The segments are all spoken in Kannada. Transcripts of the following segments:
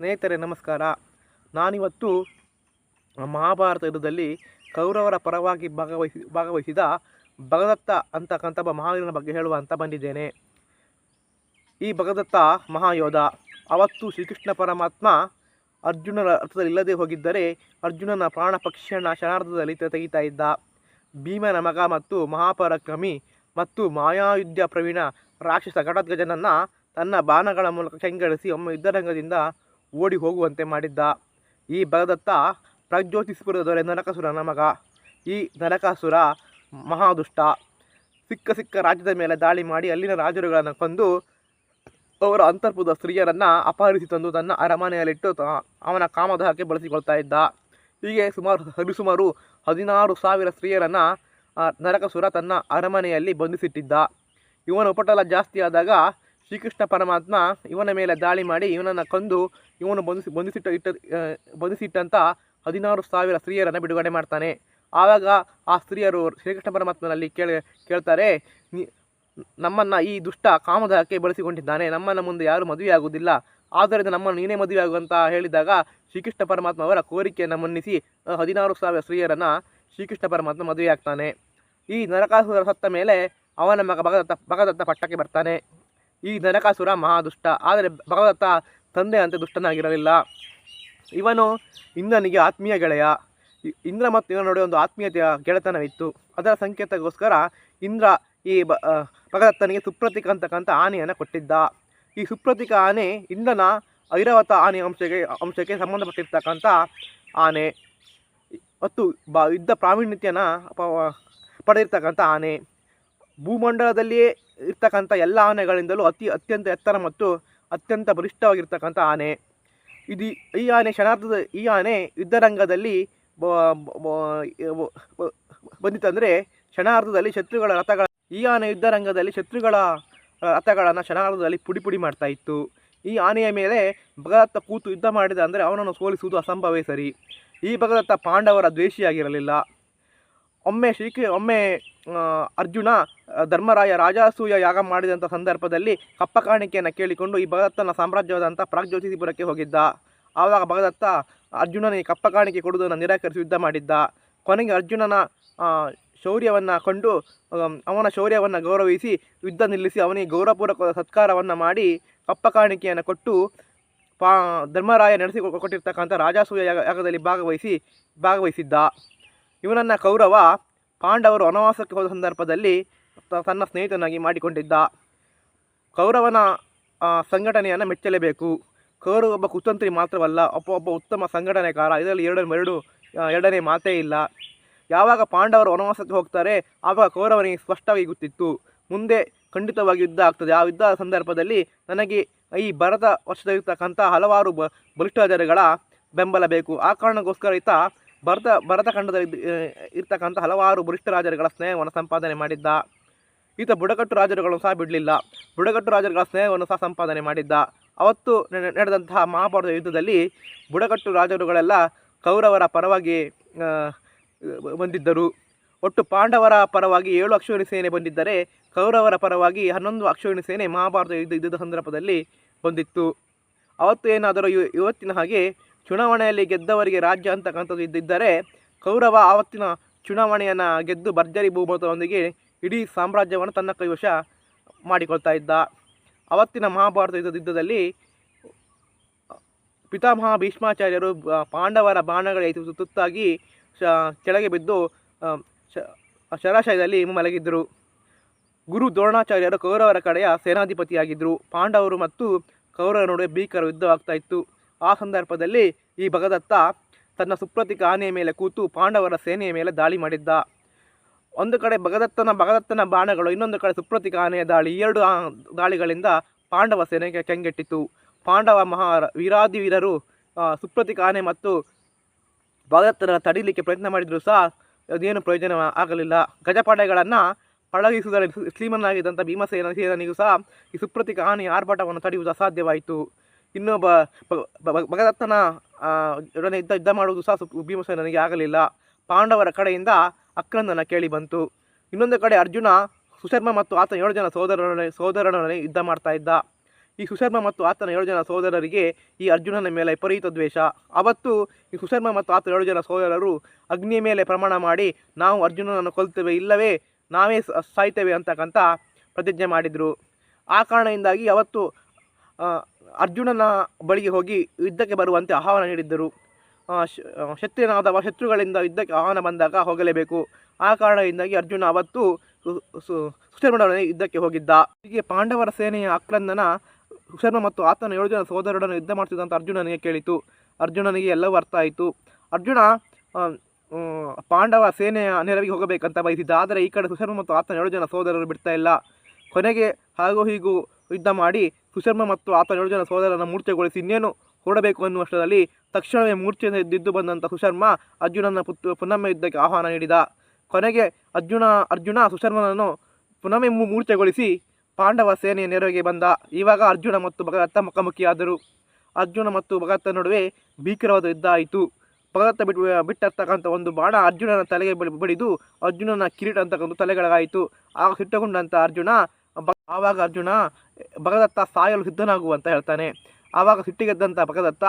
ಸ್ನೇಹಿತರೆ, ನಮಸ್ಕಾರ. ನಾನಿವತ್ತು ಮಹಾಭಾರತ ಯುದ್ಧದಲ್ಲಿ ಕೌರವರ ಪರವಾಗಿ ಭಾಗವಹಿಸಿ ಭಾಗವಹಿಸಿದ ಭಗದತ್ತ ಅಂತಕ್ಕಂಥ ಮಹಾವೀರನ ಬಗ್ಗೆ ಹೇಳುವ ಅಂತ ಬಂದಿದ್ದೇನೆ. ಈ ಭಗದತ್ತ ಮಹಾಯೋಧ. ಅವತ್ತು ಶ್ರೀಕೃಷ್ಣ ಪರಮಾತ್ಮ ಅರ್ಜುನನ ರಥದಲ್ಲಿ ಇಲ್ಲದೆ ಹೋಗಿದ್ದರೆ ಅರ್ಜುನನ ಪ್ರಾಣ ಪಕ್ಷಿಯನ್ನ ಶರಣಾರ್ಥದಲ್ಲಿ ತೆಗೀತಾ ಇದ್ದ. ಭೀಮನ ಮಗ ಮತ್ತು ಮಹಾಪರಾಕ್ರಮಿ ಮತ್ತು ಮಾಯಾಯುದ್ಧ ಪ್ರವೀಣ ರಾಕ್ಷಸ ಘಟದ್ಗಜನನ್ನು ತನ್ನ ಬಾಣಗಳ ಮೂಲಕ ಕೆಂಗಡಿಸಿ ಒಮ್ಮೆ ಯುದ್ಧರಂಗದಿಂದ ಓಡಿ ಹೋಗುವಂತೆ ಮಾಡಿದ್ದ. ಈ ಭಗದತ್ತ ಪ್ರಜ್ಯೋತಿಸ್ಪುರದವರೇ ನರಕಾಸುರನ ಮಗ. ಈ ನರಕಾಸುರ ಮಹಾದುಷ್ಟ. ಸಿಕ್ಕ ಸಿಕ್ಕ ರಾಜ್ಯದ ಮೇಲೆ ದಾಳಿ ಮಾಡಿ ಅಲ್ಲಿನ ರಾಜರುಗಳನ್ನು ಕೊಂದು ಅವರ ಅಂತರ್ಪುದ ಸ್ತ್ರೀಯರನ್ನು ಅಪಹರಿಸಿ ತಂದು ತನ್ನ ಅರಮನೆಯಲ್ಲಿಟ್ಟು ಅವನ ಕಾಮದಹಕ್ಕೆ ಬಳಸಿಕೊಳ್ತಾ ಇದ್ದ. ಹೀಗೆ ಸುಮಾರು ಸರಿಸುಮಾರು ಹದಿನಾರು ಸಾವಿರ ಸ್ತ್ರೀಯರನ್ನು ನರಕಸುರ ತನ್ನ ಅರಮನೆಯಲ್ಲಿ ಬಂಧಿಸಿಟ್ಟಿದ್ದ. ಇವನ ಉಪಟಲ ಜಾಸ್ತಿ ಆದಾಗ ಶ್ರೀಕೃಷ್ಣ ಪರಮಾತ್ಮ ಇವನ ಮೇಲೆ ದಾಳಿ ಮಾಡಿ ಇವನನ್ನು ಕೊಂದು ಇವನು ಬಂಧಿಸಿ, ಬಂಧಿಸಿಟ್ಟ ಇಟ್ಟ ಬಂಧಿಸಿಟ್ಟಂಥ ಹದಿನಾರು ಸಾವಿರ ಸ್ತ್ರೀಯರನ್ನು ಬಿಡುಗಡೆ ಮಾಡ್ತಾನೆ. ಆವಾಗ ಆ ಸ್ತ್ರೀಯರು ಶ್ರೀಕೃಷ್ಣ ಪರಮಾತ್ಮನಲ್ಲಿ ಕೇಳ, ಕೇಳ್ತಾರೆ, "ನೀ- ನಮ್ಮನ್ನು ಈ ದುಷ್ಟ ಕಾಮದಾಹಕ್ಕೆ ಬಳಸಿಕೊಂಡಿದ್ದಾನೆ. ನಮ್ಮನ್ನು ಮುಂದೆ ಯಾರು ಮದುವೆಯಾಗುವುದಿಲ್ಲ. ಆದ್ದರಿಂದ ನಮ್ಮನ್ನು ನೀನೇ ಮದುವೆ ಆಗುವಂತ ಹೇಳಿದಾಗ ಶ್ರೀಕೃಷ್ಣ ಪರಮಾತ್ಮ ಅವರ ಕೋರಿಕೆಯನ್ನು ಮನ್ನಿಸಿ ಹದಿನಾರು ಸಾವಿರ ಸ್ತ್ರೀಯರನ್ನು ಶ್ರೀಕೃಷ್ಣ ಪರಮಾತ್ಮ ಮದುವೆಯಾಗ್ತಾನೆ. ಈ ನರಕಾಸುರ ಸತ್ತ ಮೇಲೆ ಅವನ ಮಗ ಭಗದತ್ತ ಭಗದತ್ತ ಪಟ್ಟಕ್ಕೆ ಬರ್ತಾನೆ. ಈ ನರಕಾಸುರ ಮಹಾದುಷ್ಟ. ಆದರೆ ಭಗವತ್ತ ತಂದೆ ಅಂತ ದುಷ್ಟನಾಗಿರಲಿಲ್ಲ. ಇವನು ಇಂದ್ರನಿಗೆ ಆತ್ಮೀಯ ಗೆಳೆಯ. ಇಂದ್ರ ಮತ್ತು ಇವನ ನಡುವೆ ಒಂದು ಆತ್ಮೀಯತೆಯ ಗೆಳೆತನವಿತ್ತು. ಅದರ ಸಂಕೇತಕ್ಕೋಸ್ಕರ ಇಂದ್ರ ಈ ಭಗದತ್ತನಿಗೆ ಸುಪ್ರತೀಕ ಅಂತಕ್ಕಂಥ ಆನೆಯನ್ನು ಕೊಟ್ಟಿದ್ದ. ಈ ಸುಪ್ರತೀಕ ಆನೆ ಇಂದ್ರನ ಐರಾವತ ಆನೆ ಅಂಶಕ್ಕೆ ಅಂಶಕ್ಕೆ ಸಂಬಂಧಪಟ್ಟಿರ್ತಕ್ಕಂಥ ಆನೆ. ಮತ್ತು ಬ ಯುದ್ಧ ಪ್ರಾವೀಣ್ಯತೆಯನ್ನು ಪಡೆದಿರ್ತಕ್ಕಂಥ ಆನೆ. ಭೂಮಂಡಲದಲ್ಲಿಯೇ ಇರ್ತಕ್ಕಂಥ ಎಲ್ಲ ಆನೆಗಳಿಂದಲೂ ಅತಿ ಅತ್ಯಂತ ಎತ್ತರ ಮತ್ತು ಅತ್ಯಂತ ಬಲಿಷ್ಠವಾಗಿರ್ತಕ್ಕಂಥ ಆನೆ. ಇದು ಈ ಆನೆ ಕ್ಷಣಾರ್ಧದ ಈ ಆನೆ ಯುದ್ಧರಂಗದಲ್ಲಿ ಬ- ಬ- ಬ- ಬ- ಬಂದಿತಂದರೆ ಕ್ಷಣಾರ್ಧದಲ್ಲಿ ಶತ್ರುಗಳ ರಥಗಳ ಈ ಆನೆ ಯುದ್ಧರಂಗದಲ್ಲಿ ಶತ್ರುಗಳ ರಥಗಳನ್ನು ಕ್ಷಣಾರ್ಧದಲ್ಲಿ ಪುಡಿ ಪುಡಿ ಮಾಡ್ತಾ ಇತ್ತು. ಈ ಆನೆಯ ಮೇಲೆ ಭಗದತ್ತ ಕೂತು ಯುದ್ಧ ಮಾಡಿದ ಅಂದರೆ ಅವನನ್ನು ಸೋಲಿಸುವುದು ಅಸಂಭವೇ ಸರಿ. ಈ ಭಗದತ್ತ ಪಾಂಡವರ ದ್ವೇಷಿಯಾಗಿರಲಿಲ್ಲ. ಒಮ್ಮೆ ಶ್ರೀಕೃ ಒಮ್ಮೆ ಅರ್ಜುನ ಧರ್ಮರಾಯ ರಾಜಾಸೂಯ ಯಾಗ ಮಾಡಿದಂಥ ಸಂದರ್ಭದಲ್ಲಿ ಕಪ್ಪ ಕಾಣಿಕೆಯನ್ನು ಕೇಳಿಕೊಂಡು ಈ ಭಗದತ್ತನ ಸಾಮ್ರಾಜ್ಯವಾದಂಥ ಪ್ರಾಗ್ಜ್ಯೋತಿಪುರಕ್ಕೆ ಹೋಗಿದ್ದ. ಆವಾಗ ಭಗದತ್ತ ಅರ್ಜುನನಿಗೆ ಕಪ್ಪ ಕಾಣಿಕೆ ಕೊಡುವುದನ್ನು ನಿರಾಕರಿಸಿ ಯುದ್ಧ ಮಾಡಿದ್ದ. ಕೊನೆಗೆ ಅರ್ಜುನನ ಶೌರ್ಯವನ್ನು ಕಂಡು ಅವನ ಶೌರ್ಯವನ್ನು ಗೌರವಿಸಿ ಯುದ್ಧ ನಿಲ್ಲಿಸಿ ಅವನಿಗೆ ಗೌರವಪೂರ್ವಕ ಸತ್ಕಾರವನ್ನು ಮಾಡಿ ಕಪ್ಪ ಕಾಣಿಕೆಯನ್ನು ಕೊಟ್ಟು, ಪಾ, ಧರ್ಮರಾಯ ನಡೆಸಿ ಕೊಟ್ಟಿರ್ತಕ್ಕಂಥ ರಾಜಾಸೂಯ ಯಾಗದಲ್ಲಿ ಭಾಗವಹಿಸಿ, ಭಾಗವಹಿಸಿದ್ದ. ಇವನನ್ನು ಕೌರವ ಪಾಂಡವರು ವನವಾಸಕ್ಕೆ ಹೋದ ಸಂದರ್ಭದಲ್ಲಿ ತನ್ನ ಸ್ನೇಹಿತನಾಗಿ ಮಾಡಿಕೊಂಡಿದ್ದ. ಕೌರವನ ಸಂಘಟನೆಯನ್ನು ಮೆಚ್ಚಲೇಬೇಕು. ಕೌರವ ಒಬ್ಬ ಕುತಂತ್ರಿ ಮಾತ್ರವಲ್ಲ, ಒಬ್ಬ ಒಬ್ಬ ಉತ್ತಮ ಸಂಘಟನೆಕಾರ ಇದರಲ್ಲಿ ಎರಡು ಎರಡು ಎರಡನೇ ಮಾತೇ ಇಲ್ಲ. ಯಾವಾಗ ಪಾಂಡವರು ವನವಾಸಕ್ಕೆ ಹೋಗ್ತಾರೆ ಆವಾಗ ಕೌರವನಿಗೆ ಸ್ಪಷ್ಟವಾಗಿ ಗೊತ್ತಿತ್ತು. ಮುಂದೆ ಖಂಡಿತವಾಗಿ ಯುದ್ಧ ಆಗ್ತದೆ. ಆ ಯುದ್ಧ ಸಂದರ್ಭದಲ್ಲಿ ನನಗೆ ಈ ಭರತ ವರ್ಷದಲ್ಲಿರ್ತಕ್ಕಂಥ ಹಲವಾರು ಬ ಬಲಿಷ್ಠಾಚಾರ್ಯಗಳ ಬೆಂಬಲ ಬೇಕು. ಆ ಕಾರಣಕ್ಕೋಸ್ಕರ ಈತ ಭರತ ಭರತ ಖಂಡದಲ್ಲಿ ಇದ್ದ- ಇರ್ತಕ್ಕಂಥ ಹಲವಾರು ಬಲಿಷ್ಠ ರಾಜರುಗಳ ಸ್ನೇಹವನ್ನು ಸಂಪಾದನೆ ಮಾಡಿದ್ದ. ಈತ ಬುಡಕಟ್ಟು ರಾಜರುಗಳನ್ನು ಸಹ ಬಿಡಲಿಲ್ಲ. ಬುಡಕಟ್ಟು ರಾಜರುಗಳ ಸ್ನೇಹವನ್ನು ಸಹ ಸಂಪಾದನೆ ಮಾಡಿದ್ದ. ಅವತ್ತು ನಡೆ- ನಡೆದಂತಹ ಮಹಾಭಾರತ ಯುದ್ಧದಲ್ಲಿ ಬುಡಕಟ್ಟು ರಾಜರುಗಳೆಲ್ಲ ಕೌರವರ ಪರವಾಗಿ ಬಂದಿದ್ದರು. ಒಟ್ಟು ಪಾಂಡವರ ಪರವಾಗಿ ಏಳು ಅಕ್ಷೋಣಿ ಸೇನೆ ಬಂದಿದ್ದರೆ ಕೌರವರ ಪರವಾಗಿ ಹನ್ನೊಂದು ಅಕ್ಷೋಣಿ ಸೇನೆ ಮಹಾಭಾರತ ಯುದ್ಧ, ಯುದ್ಧದ ಸಂದರ್ಭದಲ್ಲಿ ಬಂದಿತ್ತು. ಅವತ್ತು ಏನಾದರೂ ಇವ- ಇವತ್ತಿನ ಹಾಗೆ ಚುನಾವಣೆಯಲ್ಲಿ ಗೆದ್ದವರಿಗೆ ರಾಜ್ಯ ಅಂತಕ್ಕಂಥದ್ದು ಇದ್ದಿದ್ದರೆ ಕೌರವ ಆವತ್ತಿನ ಚುನಾವಣೆಯನ್ನು ಗೆದ್ದು ಭರ್ಜರಿ ಬಹುಮತದೊಂದಿಗೆ ಇಡೀ ಸಾಮ್ರಾಜ್ಯವನ್ನು ತನ್ನ ಕೈವಶ ಮಾಡಿಕೊಳ್ತಾ ಇದ್ದ. ಅವತ್ತಿನ ಮಹಾಭಾರತ ಯುದ್ಧದ ಯುದ್ಧದಲ್ಲಿ ಪಿತಾಮಹ ಭೀಷ್ಮಾಚಾರ್ಯರು ಪಾಂಡವರ ಬಾಣಗಳ ತುತ್ತಾಗಿ ಶ, ಕೆಳಗೆ ಬಿದ್ದು ಶರಾಶಯದಲ್ಲಿ ಮಲಗಿದ್ದರು. ಗುರು ದ್ರೋಣಾಚಾರ್ಯರು ಕೌರವರ ಕಡೆಯ ಸೇನಾಧಿಪತಿಯಾಗಿದ್ದರು. ಪಾಂಡವರು ಮತ್ತು ಕೌರವರ ನಡುವೆ ಭೀಕರ ಯುದ್ಧವಾಗ್ತಾ ಇತ್ತು. ಆ ಸಂದರ್ಭದಲ್ಲಿ ಈ ಭಗದತ್ತ ತನ್ನ ಸುಪ್ರತಿಕ ಆನೆಯ ಮೇಲೆ ಕೂತು ಪಾಂಡವರ ಸೇನೆಯ ಮೇಲೆ ದಾಳಿ ಮಾಡಿದ್ದ. ಒಂದು ಕಡೆ ಭಗದತ್ತನ ಭಗದತ್ತನ ಬಾಣಗಳು, ಇನ್ನೊಂದು ಕಡೆ ಸುಪ್ರತಿಕ ಆನೆಯ ದಾಳಿ ಎರಡು ದಾಳಿಗಳಿಂದ ಪಾಂಡವ ಸೇನೆಗೆ ಕೆಂಗೆಟ್ಟಿತು. ಪಾಂಡವ ಮಹಾ ವೀರಾದಿ ವೀರರು ಸುಪ್ರತಿಕ ಆನೆ ಮತ್ತು ಭಗದತ್ತನ ತಡೀಲಿಕ್ಕೆ ಪ್ರಯತ್ನ ಮಾಡಿದರೂ ಸಹ ಅದೇನು ಪ್ರಯೋಜನ ಆಗಲಿಲ್ಲ. ಗಜಪಡೆಗಳನ್ನು ಪಳಗಿಸುವುದರಲ್ಲಿ ಶ್ರೀಮನ್ನಾಗಿದ್ದಂಥ ಭೀಮಸೇನ, ಸೇನನಿಗೂ ಸಹ ಈ ಸುಪ್ರತಿಕ ಆನೆಯ ಆರ್ಭಟವನ್ನು ತಡೆಯುವುದು ಅಸಾಧ್ಯವಾಯಿತು. ಇನ್ನು ಬ ಬ- ಬ- ಭಗದತ್ತನ ಯುದ್ಧ ಯುದ್ಧ ಮಾಡುವುದು ಸಹ ಭೀಮಸೇನನಿಗೆ ಆಗಲಿಲ್ಲ. ಪಾಂಡವರ ಕಡೆಯಿಂದ ಅಕ್ರಂದನ ಕೇಳಿ ಬಂತು. ಇನ್ನೊಂದು ಕಡೆ ಅರ್ಜುನ ಸುಶರ್ಮ ಮತ್ತು ಆತನ ಏಳು ಜನ ಸೋದರರೊಡನೆ ಸೋದರನೊಡನೆ ಯುದ್ಧ ಮಾಡ್ತಾ ಇದ್ದ. ಈ ಸುಶರ್ಮ ಮತ್ತು ಆತನ ಏಳು ಜನ ಸಹೋದರರಿಗೆ ಈ ಅರ್ಜುನನ ಮೇಲೆ ವಿಪರೀತ ದ್ವೇಷ. ಅವತ್ತು ಈ ಸುಶರ್ಮ ಮತ್ತು ಆತನ ಏಳು ಜನ ಸಹೋದರರು ಅಗ್ನಿಯ ಮೇಲೆ ಪ್ರಮಾಣ ಮಾಡಿ, ನಾವು ಅರ್ಜುನನನ್ನು ಕೊಲ್ತೇವೆ, ಇಲ್ಲವೇ ನಾವೇ ಸಾಯ್ತೇವೆ ಅಂತಕ್ಕಂಥ ಪ್ರತಿಜ್ಞೆ ಮಾಡಿದರು. ಆ ಕಾರಣದಿಂದಾಗಿ ಅವತ್ತು ಅರ್ಜುನನ ಬಳಿಗೆ ಹೋಗಿ ಯುದ್ಧಕ್ಕೆ ಬರುವಂತೆ ಆಹ್ವಾನ ನೀಡಿದ್ದರು. ಶತ್ರುನಾದವ ಶತ್ರುಗಳಿಂದ ಯುದ್ಧಕ್ಕೆ ಆಹ್ವಾನ ಬಂದಾಗ ಹೋಗಲೇಬೇಕು. ಆ ಕಾರಣದಿಂದಾಗಿ ಅರ್ಜುನ ಅವತ್ತು ಸುಶರ್ಮನೊಡನೆ ಯುದ್ಧಕ್ಕೆ ಹೋಗಿದ್ದ. ಹೀಗೆ ಪಾಂಡವರ ಸೇನೆಯ ಆಕ್ರಂದನ ಸುಶರ್ಮ ಮತ್ತು ಆತನ ಏಳು ಜನ ಸೋದರರೊಡನೆ ಯುದ್ಧ ಮಾಡ್ತಿದ್ದಂಥ ಅರ್ಜುನನಿಗೆ ಕೇಳಿತು. ಅರ್ಜುನನಿಗೆ ಎಲ್ಲವೂ ಅರ್ಥ ಆಯಿತು. ಅರ್ಜುನ ಪಾಂಡವ ಸೇನೆಯ ನೆರವಿಗೆ ಹೋಗಬೇಕಂತ ಬಯಸಿದ್ದ. ಆದರೆ ಈ ಕಡೆ ಸುಶರ್ಮ ಮತ್ತು ಆತನ ಏಳು ಜನ ಸೋದರರು ಬಿಡ್ತಾ ಇಲ್ಲ. ಕೊನೆಗೆ ಹಾಗೂ ಹೀಗೂ ಯುದ್ಧ ಮಾಡಿ ಸುಶರ್ಮ ಮತ್ತು ಆತ ಏಳು ಜನ ಸೋದರನ ಮೂರ್ಛೆಗೊಳಿಸಿ ಇನ್ನೇನು ಹೊರಡಬೇಕು ಅನ್ನುವಷ್ಟರಲ್ಲಿ ತಕ್ಷಣವೇ ಮೂರ್ಛೆಯಿಂದ ಎದ್ದಿದ್ದು ಬಂದಂಥ ಸುಶರ್ಮ ಅರ್ಜುನನ ಪುತ್ ಪುನಃ ಯುದ್ಧಕ್ಕೆ ಆಹ್ವಾನ ನೀಡಿದ. ಕೊನೆಗೆ ಅರ್ಜುನ ಅರ್ಜುನ ಸುಶರ್ಮನನ್ನು ಪುನಮೆ ಮೂರ್ಛೆಗೊಳಿಸಿ ಪಾಂಡವ ಸೇನೆಯ ನೆರವಿಗೆ ಬಂದ. ಇವಾಗ ಅರ್ಜುನ ಮತ್ತು ಭಗದತ್ತ ಮುಖಾಮುಖಿಯಾದರು. ಅರ್ಜುನ ಮತ್ತು ಭಗತ್ತ ನಡುವೆ ಭೀಕರವಾದ ಯುದ್ಧ ಆಯಿತು. ಭಗತ್ತ ಬಿಟ್ಟು ಬಿಟ್ಟಿರ್ತಕ್ಕಂಥ ಒಂದು ಬಾಣ ಅರ್ಜುನನ ತಲೆಗೆ ಬಡಿ- ಬಡಿದು ಅರ್ಜುನನ ಕಿರೀಟ ಅಂತಕ್ಕಂಥ ತಲೆಗಳಾಯಿತು. ಆಗ ಸಿಟ್ಟುಕೊಂಡಂಥ ಅರ್ಜುನ ಆವಾಗ ಅರ್ಜುನ, ಭಗದತ್ತ ಸಾಯಲು ಸಿದ್ಧನಾಗು ಅಂತ ಹೇಳ್ತಾನೆ. ಆವಾಗ ಸಿಟ್ಟಿಗೆದ್ದಂಥ ಭಗದತ್ತ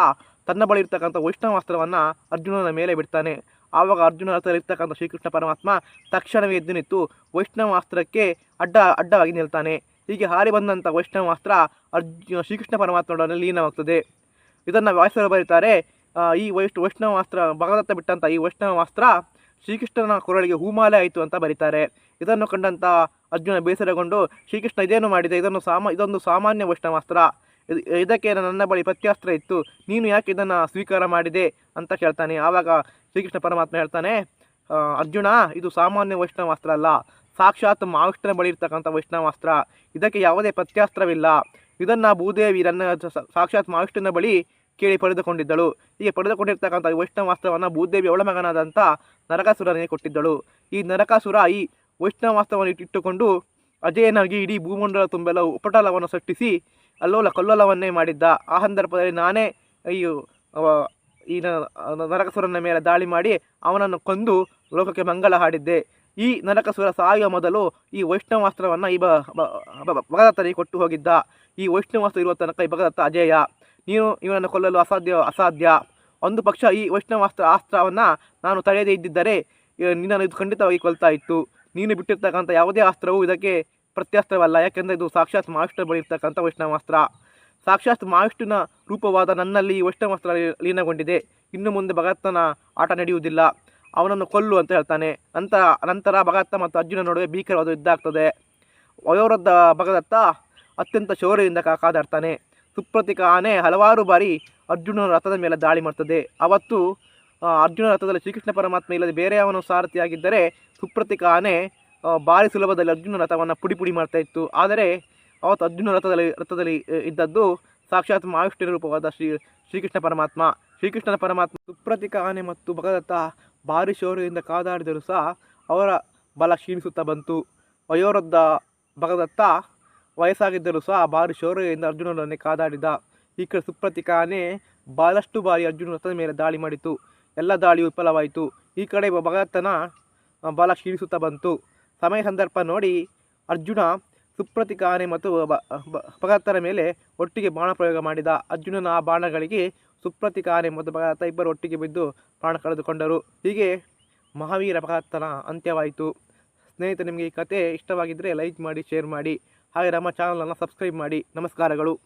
ತನ್ನ ಬಳಿ ಇರ್ತಕ್ಕಂಥ ವೈಷ್ಣವಾಸ್ತ್ರವನ್ನು ಅರ್ಜುನನ ಮೇಲೆ ಬಿಡ್ತಾನೆ. ಆವಾಗ ಅರ್ಜುನ ಹತ್ತಿರತಕ್ಕಂಥ ಶ್ರೀಕೃಷ್ಣ ಪರಮಾತ್ಮ ತಕ್ಷಣವೇ ಎದ್ದು ನಿಂತು ವೈಷ್ಣವಾಸ್ತ್ರಕ್ಕೆ ಅಡ್ಡ, ಅಡ್ಡವಾಗಿ ನಿಲ್ತಾನೆ. ಹೀಗೆ ಹಾರಿ ಬಂದಂಥ ವೈಷ್ಣವಾಸ್ತ್ರ ಅರ್ಜುನ, ಶ್ರೀಕೃಷ್ಣ ಪರಮಾತ್ಮನೊಡನೆ ಲೀನವಾಗ್ತದೆ. ಇದನ್ನು ವ್ಯಾಸರು ಬರೀತಾರೆ ಈ ವೈಷ್ಣ ವೈಷ್ಣವಾಸ್ತ್ರ ಭಗದತ್ತ ಬಿಟ್ಟಂಥ ಈ ವೈಷ್ಣವಾಸ್ತ್ರ ಶ್ರೀಕೃಷ್ಣನ ಕೊರಳಿಗೆ ಹೂಮಾಲೆ ಆಯಿತು ಅಂತ ಬರೀತಾರೆ. ಇದನ್ನು ಕಂಡಂಥ ಅರ್ಜುನ ಬೇಸರಗೊಂಡು ಶ್ರೀಕೃಷ್ಣ ಇದೇನು ಮಾಡಿದೆ? ಇದನ್ನು ಸಾಮ, ಇದೊಂದು ಸಾಮಾನ್ಯ ವೈಷ್ಣವಾಸ್ತ್ರ ಇದು- ಇದಕ್ಕೆ ನನ್ನ ಬಳಿ ಪ್ರತ್ಯಾಸ್ತ್ರ ಇತ್ತು. ನೀನು ಯಾಕೆ ಇದನ್ನು ಸ್ವೀಕಾರ ಮಾಡಿದೆ? ಅಂತ ಕೇಳ್ತಾನೆ. ಆವಾಗ ಶ್ರೀಕೃಷ್ಣ ಪರಮಾತ್ಮ ಹೇಳ್ತಾನೆ ಅರ್ಜುನ, ಇದು ಸಾಮಾನ್ಯ ವೈಷ್ಣವಾಸ್ತ್ರ ಅಲ್ಲ. ಸಾಕ್ಷಾತ್ ಮಾವಿಷ್ಣನ ಬಳಿ ಇರ್ತಕ್ಕಂಥ ವೈಷ್ಣವಾಸ್ತ್ರ ಇದಕ್ಕೆ ಯಾವುದೇ ಪ್ರತ್ಯಾಸ್ತ್ರವಿಲ್ಲ. ಇದನ್ನು ಭೂದೇವಿ ನನ್ನ ಸಾಕ್ಷಾತ್ ಮಾವಿಷ್ಣನ ಬಳಿ ಕೇಳಿ ಪಡೆದುಕೊಂಡಿದ್ದಳು. ಹೀಗೆ ಪಡೆದುಕೊಂಡಿರ್ತಕ್ಕಂಥ ವೈಷ್ಣವಾಸ್ತ್ರವನ್ನು ಭೂದೇವಿ ಅವಳ ಮಗನಾದಂಥ ನರಕಾಸುರನಿಗೆ ಕೊಟ್ಟಿದ್ದಳು. ಈ ನರಕಾಸುರ ಈ ವೈಷ್ಣವಾಸ್ತ್ರವನ್ನು ಇಟ್ಟು- ಇಟ್ಟುಕೊಂಡು ಅಜಯನಾಗಿ ಇಡೀ ಭೂಮಂಡಲ ತುಂಬೆಲ್ಲ ಉಪಟಲವನ್ನು ಸೃಷ್ಟಿಸಿ ಅಲ್ಲೋಲ ಕಲ್ಲೋಲವನ್ನೇ ಮಾಡಿದ್ದ. ಆ ಸಂದರ್ಭದಲ್ಲಿ ನಾನೇ ಈ ಈ ನರಕಸುರನ ಮೇಲೆ ದಾಳಿ ಮಾಡಿ ಅವನನ್ನು ಕೊಂದು ಲೋಕಕ್ಕೆ ಮಂಗಳ ಹಾಡಿದ್ದೆ. ಈ ನರಕಸುರ ಸಾಯುವ ಮೊದಲು ಈ ವೈಷ್ಣವಾಸ್ತ್ರವನ್ನು ಈ ಭಗದತ್ತನಿಗೆ ಕೊಟ್ಟು ಹೋಗಿದ್ದ. ಈ ವೈಷ್ಣವಾಸ್ತ್ರ ಇರುವ ತನಕ ಈ ಭಗದತ್ತ ಅಜೇಯ. ನೀನು ಇವನನ್ನು ಕೊಲ್ಲಲು ಅಸಾಧ್ಯ ಅಸಾಧ್ಯ. ಒಂದು ಪಕ್ಷ ಈ ವೈಷ್ಣವಾಸ್ತ್ರ ಅಸ್ತ್ರವನ್ನು ನಾನು ತಡೆಯದೇ ಇದ್ದಿದ್ದರೆ ನಿನ್ನನ್ನು ಇದು ಖಂಡಿತವಾಗಿ ಕೊಲ್ತಾ ಇತ್ತು. ನೀನು ಬಿಟ್ಟಿರ್ತಕ್ಕಂಥ ಯಾವುದೇ ಅಸ್ತ್ರವೂ ಇದಕ್ಕೆ ಪ್ರತ್ಯಸ್ತ್ರವಲ್ಲ, ಯಾಕೆಂದರೆ ಇದು ಸಾಕ್ಷಾತ್ ಮಹಾವಿಷ್ಣು ಬಳಿ ಇರ್ತಕ್ಕಂಥ ವೈಷ್ಣವಾಸ್ತ್ರ ಸಾಕ್ಷಾತ್ ಮಹಾವಿಷ್ಣುವಿನ ರೂಪವಾದ ನನ್ನಲ್ಲಿ ಈ ವೈಷ್ಣವಾಸ್ತ್ರ ಲೀನಗೊಂಡಿದೆ. ಇನ್ನು ಮುಂದೆ ಭಗತ್ತನ ಆಟ ನಡೆಯುವುದಿಲ್ಲ. ಅವನನ್ನು ಕೊಲ್ಲು ಅಂತ ಹೇಳ್ತಾನೆ. ನಂತರ ನಂತರ ಭಗತ್ತ ಮತ್ತು ಅರ್ಜುನ ನಡುವೆ ಭೀಕರವಾದ ಯುದ್ಧ ಆಗ್ತದೆ. ವಯೋವೃದ್ಧ ಭಗದತ್ತ ಅತ್ಯಂತ ಶೌರ್ಯದಿಂದ ಕಾದಾಡ್ತಾನೆ. ಸುಪ್ರತಿಕ ಆನೆ ಹಲವಾರು ಬಾರಿ ಅರ್ಜುನನ ರಥದ ಮೇಲೆ ದಾಳಿ ಮಾಡ್ತದೆ. ಅವತ್ತು ಅರ್ಜುನ ರಥದಲ್ಲಿ ಶ್ರೀಕೃಷ್ಣ ಪರಮಾತ್ಮ ಇಲ್ಲದೆ ಬೇರೆ ಅವನು ಸಾರಥಿಯಾಗಿದ್ದರೆ ಸುಪ್ರತಿಕ ಆನೆ ಭಾರಿ ಸುಲಭದಲ್ಲಿ ಅರ್ಜುನ ರಥವನ್ನು ಪುಡಿ ಪುಡಿ ಮಾಡ್ತಾ ಇತ್ತು. ಆದರೆ, ಅವತ್ತು ಅರ್ಜುನ ರಥದಲ್ಲಿ ರಥದಲ್ಲಿ ಇದ್ದದ್ದು ಸಾಕ್ಷಾತ್ ಮಹಾವಿಷ್ಣು ರೂಪವಾದ ಶ್ರೀ, ಶ್ರೀಕೃಷ್ಣ ಪರಮಾತ್ಮ. ಶ್ರೀಕೃಷ್ಣನ ಪರಮಾತ್ಮ ಸುಪ್ರತಿಕ ಆನೆ ಮತ್ತು ಭಗದತ್ತ ಭಾರಿ ಶೌರ್ಯದಿಂದ ಕಾದಾಡಿದರೂ ಸಹ ಅವರ ಬಲ ಕ್ಷೀಣಿಸುತ್ತಾ ಬಂತು. ವಯೋವೃದ್ಧ ಭಗದತ್ತ ವಯಸ್ಸಾಗಿದ್ದರೂ ಸಹ ಭಾರಿ ಶೌರ್ಯದಿಂದ ಅರ್ಜುನನನ್ನು ಕಾದಾಡಿದ. ಈ ಕಡೆ ಸುಪ್ರತಿಕ ಆನೆ ಬಹಳಷ್ಟು ಬಾರಿ ಅರ್ಜುನ ರಥದ ಮೇಲೆ ದಾಳಿ ಮಾಡಿತು. ಎಲ್ಲ ದಾಳಿಯು ವಿಫಲವಾಯಿತು. ಈ ಕಡೆ ಭಗದತ್ತನ ಬಲ ಕ್ಷೀಣಿಸುತ್ತಾ ಬಂತು. ಸಮಯ ಸಂದರ್ಭ ನೋಡಿ ಅರ್ಜುನ ಸುಪ್ರತಿಕ ಆನೆ ಮತ್ತು ಬ- ಮೇಲೆ ಒಟ್ಟಿಗೆ ಬಾಣ ಪ್ರಯೋಗ ಮಾಡಿದ. ಅರ್ಜುನನ ಆ ಬಾಣಗಳಿಗೆ ಸುಪ್ರತಿಕ ಆನೆ ಮತ್ತು ಭಗತ ಇಬ್ಬರು ಒಟ್ಟಿಗೆ ಬಿದ್ದು ಪ್ರಾಣ ಕಳೆದುಕೊಂಡರು. ಹೀಗೆ ಮಹಾವೀರ ಭಗತನ ಅಂತ್ಯವಾಯಿತು. ಸ್ನೇಹಿತರೆ, ನಿಮಗೆ ಈ ಕತೆ ಇಷ್ಟವಾಗಿದ್ದರೆ ಲೈಕ್ ಮಾಡಿ, ಶೇರ್ ಮಾಡಿ. ಹಾಗೆ ನಮ್ಮ ಚಾನಲನ್ನು ಸಬ್ಸ್ಕ್ರೈಬ್ ಮಾಡಿ. ನಮಸ್ಕಾರಗಳು.